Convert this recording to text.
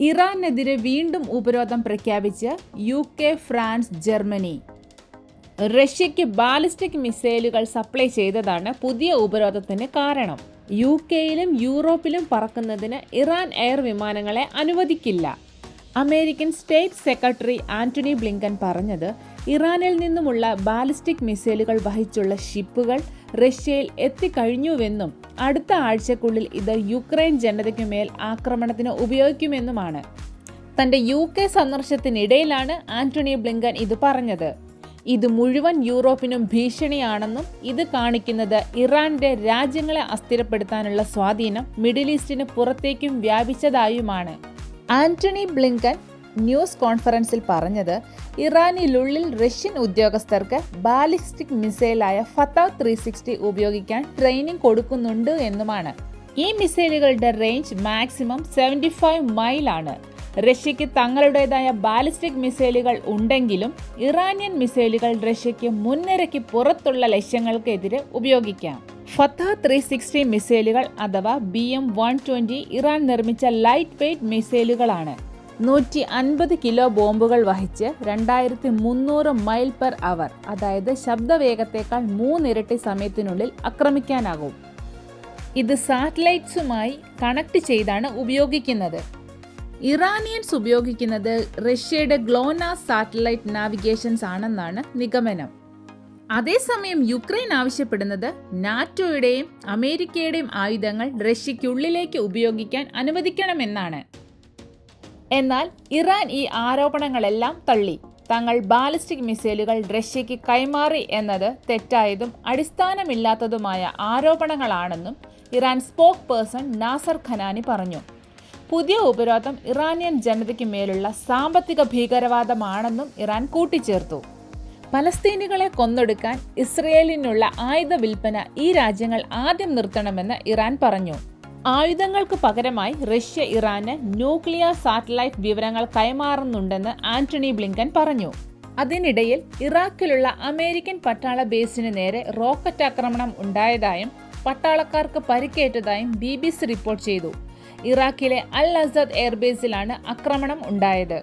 ഇറാനെതിരെ വീണ്ടും ഉപരോധം പ്രഖ്യാപിച്ച് യു കെ ഫ്രാൻസ് ജർമ്മനി. റഷ്യയ്ക്ക് ബാലിസ്റ്റിക് മിസൈലുകൾ സപ്ലൈ ചെയ്തതാണ് പുതിയ ഉപരോധത്തിന് കാരണം. യു കെയിലും യൂറോപ്പിലും പറക്കുന്നതിന് ഇറാൻ എയർ വിമാനങ്ങളെ അനുവദിക്കില്ല. American state secretary Antony Blinken പറഞ്ഞത് ഇറാനിൽ നിന്നുമുള്ള ബാലിസ്റ്റിക് മിസൈലുകൾ വഹിച്ചുള്ള ഷിപ്പുകൾ റഷ്യയിൽ എത്തിക്കഴിഞ്ഞുവെന്നും അടുത്ത ആഴ്ചക്കുള്ളിൽ ഇത് യുക്രൈൻ ജനതയ്ക്കുമേൽ ആക്രമണത്തിന് ഉപയോഗിക്കുമെന്നുമാണ്. തന്റെ യു കെ സന്ദർശനത്തിനിടയിലാണ് ആന്റണി ബ്ലിങ്കൻ ഇത് പറഞ്ഞത്. ഇത് മുഴുവൻ യൂറോപ്പിനും ഭീഷണിയാണെന്നും ഇത് കാണിക്കുന്നത് ഇറാന്റെ രാജ്യങ്ങളെ അസ്ഥിരപ്പെടുത്താനുള്ള സ്വാധീനം മിഡിൽ ഈസ്റ്റിന് പുറത്തേക്കും വ്യാപിച്ചതായുമാണ്. ആന്റണി ബ്ലിങ്കൻ ന്യൂസ് കോൺഫറൻസിൽ പറഞ്ഞത് ഇറാനിലുള്ളിൽ റഷ്യൻ ഉദ്യോഗസ്ഥർക്ക് ബാലിസ്റ്റിക് മിസൈലായ ഫത്ത ത്രീ സിക്സ്റ്റി ഉപയോഗിക്കാൻ ട്രെയിനിങ് കൊടുക്കുന്നുണ്ട് എന്നുമാണ്. ഈ മിസൈലുകളുടെ റേഞ്ച് മാക്സിമം സെവന്റി ഫൈവ് മൈലാണ്. റഷ്യയ്ക്ക് തങ്ങളുടേതായ ബാലിസ്റ്റിക് മിസൈലുകൾ ഉണ്ടെങ്കിലും ഇറാനിയൻ മിസൈലുകൾ റഷ്യയ്ക്ക് മുൻനിരയ്ക്ക് പുറത്തുള്ള ലക്ഷ്യങ്ങൾക്കെതിരെ ഉപയോഗിക്കാം. ഫത്ത ത്രീ സിക്സ്റ്റി മിസൈലുകൾ അഥവാ B M one twenty Iran നിർമ്മിച്ച ലൈറ്റ് വെയ്റ്റ് മിസൈലുകളാണ്. നൂറ്റി അൻപത് കിലോ ബോംബുകൾ വഹിച്ച് രണ്ടായിരത്തി മുന്നൂറ് മൈൽ പെർ അവർ അതായത് ശബ്ദവേഗത്തേക്കാൾ മൂന്നിരട്ടി സമയത്തിനുള്ളിൽ ആക്രമിക്കാനാകും. ഇത് സാറ്റലൈറ്റ്സുമായി കണക്ട് ചെയ്താണ് ഉപയോഗിക്കുന്നത്. ഇറാനിയൻസ് ഉപയോഗിക്കുന്നത് റഷ്യയുടെ ഗ്ലോനാസ് സാറ്റലൈറ്റ് നാവിഗേഷൻസ് ആണെന്നാണ് നിഗമനം. അതേസമയം യുക്രൈൻ ആവശ്യപ്പെടുന്നത് നാറ്റോയുടെയും അമേരിക്കയുടെയും ആയുധങ്ങൾ റഷ്യയ്ക്കുള്ളിലേക്ക് ഉപയോഗിക്കാൻ അനുവദിക്കണമെന്നാണ്. എന്നാൽ ഇറാൻ ഈ ആരോപണങ്ങളെല്ലാം തള്ളി. തങ്ങൾ ബാലിസ്റ്റിക് മിസൈലുകൾ റഷ്യയ്ക്ക് കൈമാറി എന്നത് തെറ്റായതും അടിസ്ഥാനമില്ലാത്തതുമായ ആരോപണങ്ങളാണെന്നും Iran spokesperson Nasser Kanaani പറഞ്ഞു. പുതിയ ഉപരോധം ഇറാനിയൻ ജനതയ്ക്ക് മേലുള്ള സാമ്പത്തിക ഭീകരവാദമാണെന്നും ഇറാൻ കൂട്ടിച്ചേർത്തു. പലസ്തീനികളെ കൊന്നൊടുക്കാൻ ഇസ്രയേലിനുള്ള ആയുധ വിൽപ്പന ഈ രാജ്യങ്ങൾ ആദ്യം നിർത്തണമെന്ന് ഇറാൻ പറഞ്ഞു. ആയുധങ്ങൾക്ക് പകരമായി റഷ്യ ഇറാന് ന്യൂക്ലിയർ സാറ്റലൈറ്റ് വിവരങ്ങൾ കൈമാറുന്നുണ്ടെന്ന് ആന്റണി ബ്ലിങ്കൻ പറഞ്ഞു. അതിനിടയിൽ ഇറാഖിലുള്ള അമേരിക്കൻ പട്ടാള ബേസിന് നേരെ റോക്കറ്റ് ആക്രമണം ഉണ്ടായതായും പട്ടാളക്കാർക്ക് പരിക്കേറ്റതായും ബി ബി സി റിപ്പോർട്ട് ചെയ്തു. ഇറാഖിലെ അൽ അസദ് എയർബേസിലാണ് ആക്രമണം ഉണ്ടായത്.